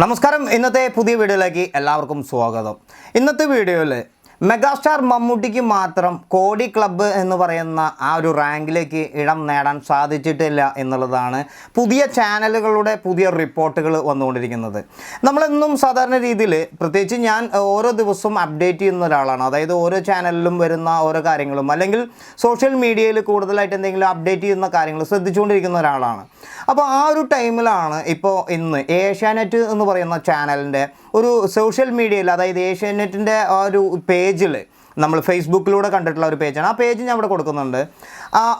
നമസ്കാരം. ഇന്നത്തെ പുതിയ വീഡിയോയിലേക്ക് എല്ലാവർക്കും സ്വാഗതം. ഇന്നത്തെ വീഡിയോയിൽ മെഗാസ്റ്റാർ മമ്മൂട്ടിക്ക് മാത്രം കോടി ക്ലബ്ബ് എന്ന് പറയുന്ന ആ ഒരു റാങ്കിലേക്ക് ഇടം നേടാൻ സാധിച്ചിട്ടില്ല എന്നുള്ളതാണ് പുതിയ ചാനലുകളുടെ പുതിയ റിപ്പോർട്ടുകൾ വന്നുകൊണ്ടിരിക്കുന്നത്. നമ്മളെന്നും സാധാരണ രീതിയിൽ പ്രത്യേകിച്ച് ഞാൻ ഓരോ ദിവസവും അപ്ഡേറ്റ് ചെയ്യുന്ന ഒരാളാണ്. അതായത് ഓരോ ചാനലിലും വരുന്ന ഓരോ കാര്യങ്ങളും അല്ലെങ്കിൽ സോഷ്യൽ മീഡിയയിൽ കൂടുതലായിട്ട് എന്തെങ്കിലും അപ്ഡേറ്റ് ചെയ്യുന്ന കാര്യങ്ങൾ ശ്രദ്ധിച്ചുകൊണ്ടിരിക്കുന്ന ഒരാളാണ്. അപ്പോൾ ആ ഒരു ടൈമിലാണ് ഇപ്പോൾ ഇന്ന് ഏഷ്യാനെറ്റ് എന്ന് പറയുന്ന ചാനലിന്റെ ഒരു സോഷ്യൽ മീഡിയയിൽ അതായത് ഏഷ്യാനെറ്റിന്റെ ആ ഒരു പേജിൽ നമ്മൾ ഫേസ്ബുക്കിലൂടെ കണ്ടിട്ടുള്ള ഒരു പേജാണ്. ആ പേജ് ഞാൻ ഇവിടെ കൊടുക്കുന്നുണ്ട്.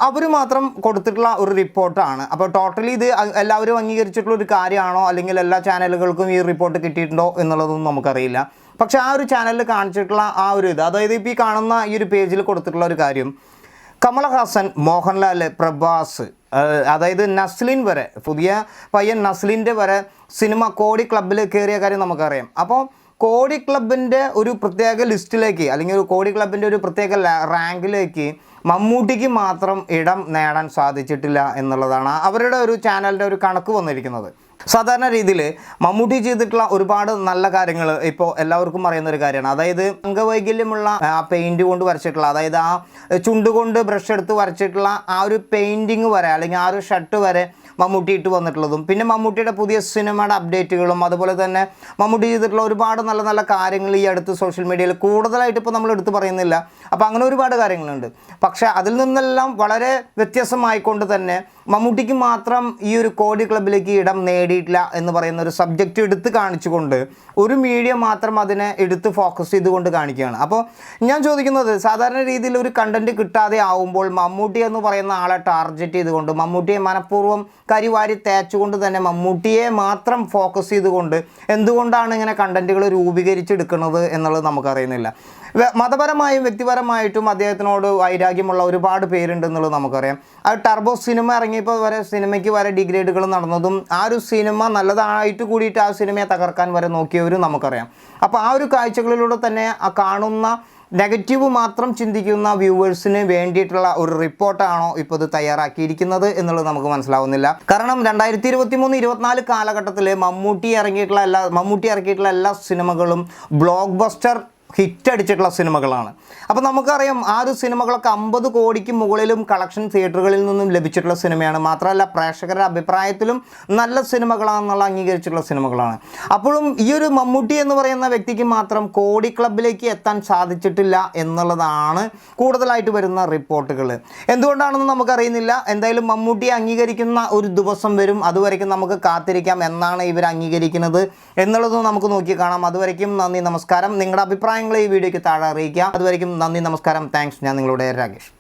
അവർ മാത്രം കൊടുത്തിട്ടുള്ള ഒരു റിപ്പോർട്ടാണ്. അപ്പോൾ ടോട്ടലി ഇത് എല്ലാവരും അംഗീകരിച്ചിട്ടുള്ള ഒരു കാര്യമാണോ? അല്ലെങ്കിൽ എല്ലാ ചാനലുകൾക്കും ഈ റിപ്പോർട്ട് കിട്ടിയിട്ടുണ്ടോ എന്നുള്ളതൊന്നും നമുക്കറിയില്ല. പക്ഷേ ആ ഒരു ചാനലിൽ കാണിച്ചിട്ടുള്ള ആ ഒരു ഇത് അതായത് ഇപ്പോൾ ഈ കാണുന്ന ഈ ഒരു പേജിൽ കൊടുത്തിട്ടുള്ള ഒരു കാര്യം കമലഹാസൻ മോഹൻലാൽ പ്രഭാസ് അതായത് നസ്ലിൻ വരെ പുതിയ പയ്യൻ നസ്ലിന്റെ വരെ സിനിമ കോടി ക്ലബിൽ കയറിയ കാര്യം നമുക്കറിയാം. അപ്പോൾ കോടി ക്ലബിന്റെ ഒരു പ്രത്യേക ലിസ്റ്റിലേക്ക് അല്ലെങ്കിൽ ഒരു കോടി ക്ലബിന്റെ ഒരു പ്രത്യേക റാങ്കിലേക്ക് മമ്മൂട്ടിക്ക് മാത്രം ഇടം നേടാൻ സാധിച്ചിട്ടില്ല എന്നുള്ളതാണ് അവരുടെ ഒരു ചാനലിന്റെ ഒരു കണക്ക് വന്നിരിക്കുന്നത്. സാധാരണ രീതിയിൽ മമ്മൂട്ടി ചെയ്തിട്ടുള്ള ഒരുപാട് നല്ല കാര്യങ്ങൾ ഇപ്പോൾ എല്ലാവർക്കും അറിയുന്ന ഒരു കാര്യമാണ്. അതായത് അംഗവൈകല്യമുള്ള ആ പെയിന്റ് കൊണ്ട് വരച്ചിട്ടുള്ള അതായത് ആ ചുണ്ടുകൊണ്ട് ബ്രഷ് എടുത്ത് വരച്ചിട്ടുള്ള ആ ഒരു പെയിന്റിങ് വരെ അല്ലെങ്കിൽ ആ ഒരു ഷർട്ട് വരെ മമ്മൂട്ടി ഇട്ട് വന്നിട്ടുള്ളതും. പിന്നെ മമ്മൂട്ടിയുടെ പുതിയ സിനിമയുടെ അപ്ഡേറ്റുകളും അതുപോലെ തന്നെ മമ്മൂട്ടി ചെയ്തിട്ടുള്ള ഒരുപാട് നല്ല നല്ല കാര്യങ്ങൾ ഈ അടുത്ത് സോഷ്യൽ മീഡിയയിൽ കൂടുതലായിട്ട് ഇപ്പോൾ നമ്മൾ എടുത്തു പറയുന്നില്ല. അപ്പോൾ അങ്ങനെ ഒരുപാട് കാര്യങ്ങളുണ്ട്. പക്ഷേ അതിൽ നിന്നെല്ലാം വളരെ വ്യത്യസ്തമായിക്കൊണ്ട് തന്നെ മമ്മൂട്ടിക്ക് മാത്രം ഈ ഒരു കോടി ക്ലബിലേക്ക് ഇടം നേടിയിട്ടില്ല എന്ന് പറയുന്ന ഒരു സബ്ജക്റ്റ് എടുത്ത് കാണിച്ചുകൊണ്ട് ഒരു മീഡിയ മാത്രം അതിനെ എടുത്ത് ഫോക്കസ് ചെയ്തുകൊണ്ട് കാണിക്കുകയാണ്. അപ്പോൾ ഞാൻ ചോദിക്കുന്നത് സാധാരണ രീതിയിൽ ഒരു കണ്ടന്റ് കിട്ടാതെ ആവുമ്പോൾ മമ്മൂട്ടി എന്ന് പറയുന്ന ആളെ ടാർഗറ്റ് ചെയ്തുകൊണ്ട് മമ്മൂട്ടിയെ മനഃപൂർവം കരിവാരി തേച്ചുകൊണ്ട് തന്നെ മമ്മൂട്ടിയെ മാത്രം ഫോക്കസ് ചെയ്തുകൊണ്ട് എന്തുകൊണ്ടാണ് ഇങ്ങനെ കണ്ടന്റുകൾ രൂപീകരിച്ചെടുക്കുന്നത് എന്നുള്ളത് നമുക്കറിയുന്നില്ല. മതപരമായും വ്യക്തിപരമായിട്ടും അദ്ദേഹത്തിനോട് വൈരാഗ്യമുള്ള ഒരുപാട് പേരുണ്ട് എന്നുള്ളത് നമുക്കറിയാം. ആ ടർബോ സിനിമ ഇറങ്ങിയപ്പോൾ വരെ സിനിമയ്ക്ക് വരെ ഡിഗ്രേഡുകൾ നടന്നതും ആ ഒരു സിനിമ നല്ലതായിട്ട് കൂടിയിട്ട് ആ സിനിമയെ തകർക്കാൻ വരെ നോക്കിയവരും നമുക്കറിയാം. അപ്പോൾ ആ ഒരു കാഴ്ചകളിലൂടെ തന്നെ ആ കാണുന്ന നെഗറ്റീവ് മാത്രം ചിന്തിക്കുന്ന വ്യൂവേഴ്സിന് വേണ്ടിയിട്ടുള്ള ഒരു റിപ്പോർട്ടാണോ ഇപ്പോൾ ഇത് തയ്യാറാക്കിയിരിക്കുന്നത് എന്നുള്ളത് നമുക്ക് മനസ്സിലാവുന്നില്ല. കാരണം രണ്ടായിരത്തി ഇരുപത്തി മൂന്ന് ഇരുപത്തിനാല് കാലഘട്ടത്തിൽ മമ്മൂട്ടി ഇറങ്ങിയിട്ടുള്ള എല്ലാ മമ്മൂട്ടി ഇറക്കിയിട്ടുള്ള എല്ലാ സിനിമകളും ബ്ലോക്ക് ബസ്റ്റർ ഹിറ്റ് അടിച്ചിട്ടുള്ള സിനിമകളാണ്. അപ്പോൾ നമുക്കറിയാം ആ ഒരു സിനിമകളൊക്കെ അമ്പത് കോടിക്ക് മുകളിലും കളക്ഷൻ തിയേറ്ററുകളിൽ നിന്നും ലഭിച്ചിട്ടുള്ള സിനിമയാണ്. മാത്രമല്ല പ്രേക്ഷകരുടെ അഭിപ്രായത്തിലും നല്ല സിനിമകളാണെന്നുള്ള അംഗീകരിച്ചിട്ടുള്ള സിനിമകളാണ്. അപ്പോഴും ഈ ഒരു മമ്മൂട്ടി എന്ന് പറയുന്ന വ്യക്തിക്ക് മാത്രം കോടി ക്ലബിലേക്ക് എത്താൻ സാധിച്ചിട്ടില്ല എന്നുള്ളതാണ് കൂടുതലായിട്ട് വരുന്ന റിപ്പോർട്ടുകൾ. എന്തുകൊണ്ടാണെന്ന് നമുക്കറിയുന്നില്ല. എന്തായാലും മമ്മൂട്ടിയെ അംഗീകരിക്കുന്ന ഒരു ദിവസം വരും. അതുവരയ്ക്കും നമുക്ക് കാത്തിരിക്കാം. എന്നാണ് ഇവർ അംഗീകരിക്കുന്നത് എന്നുള്ളത് നമുക്ക് നോക്കി കാണാം അതുവരയ്ക്കും നന്ദി നമസ്കാരം. നിങ്ങളുടെ അഭിപ്രായങ്ങൾ ഈ വീഡിയോയ്ക്ക് താഴെ അറിയിക്കാം. അതുവരെയും നന്ദി നമസ്കാരം. താങ്ക്സ് ഞാൻ നിങ്ങളുടെ രാകേഷ്.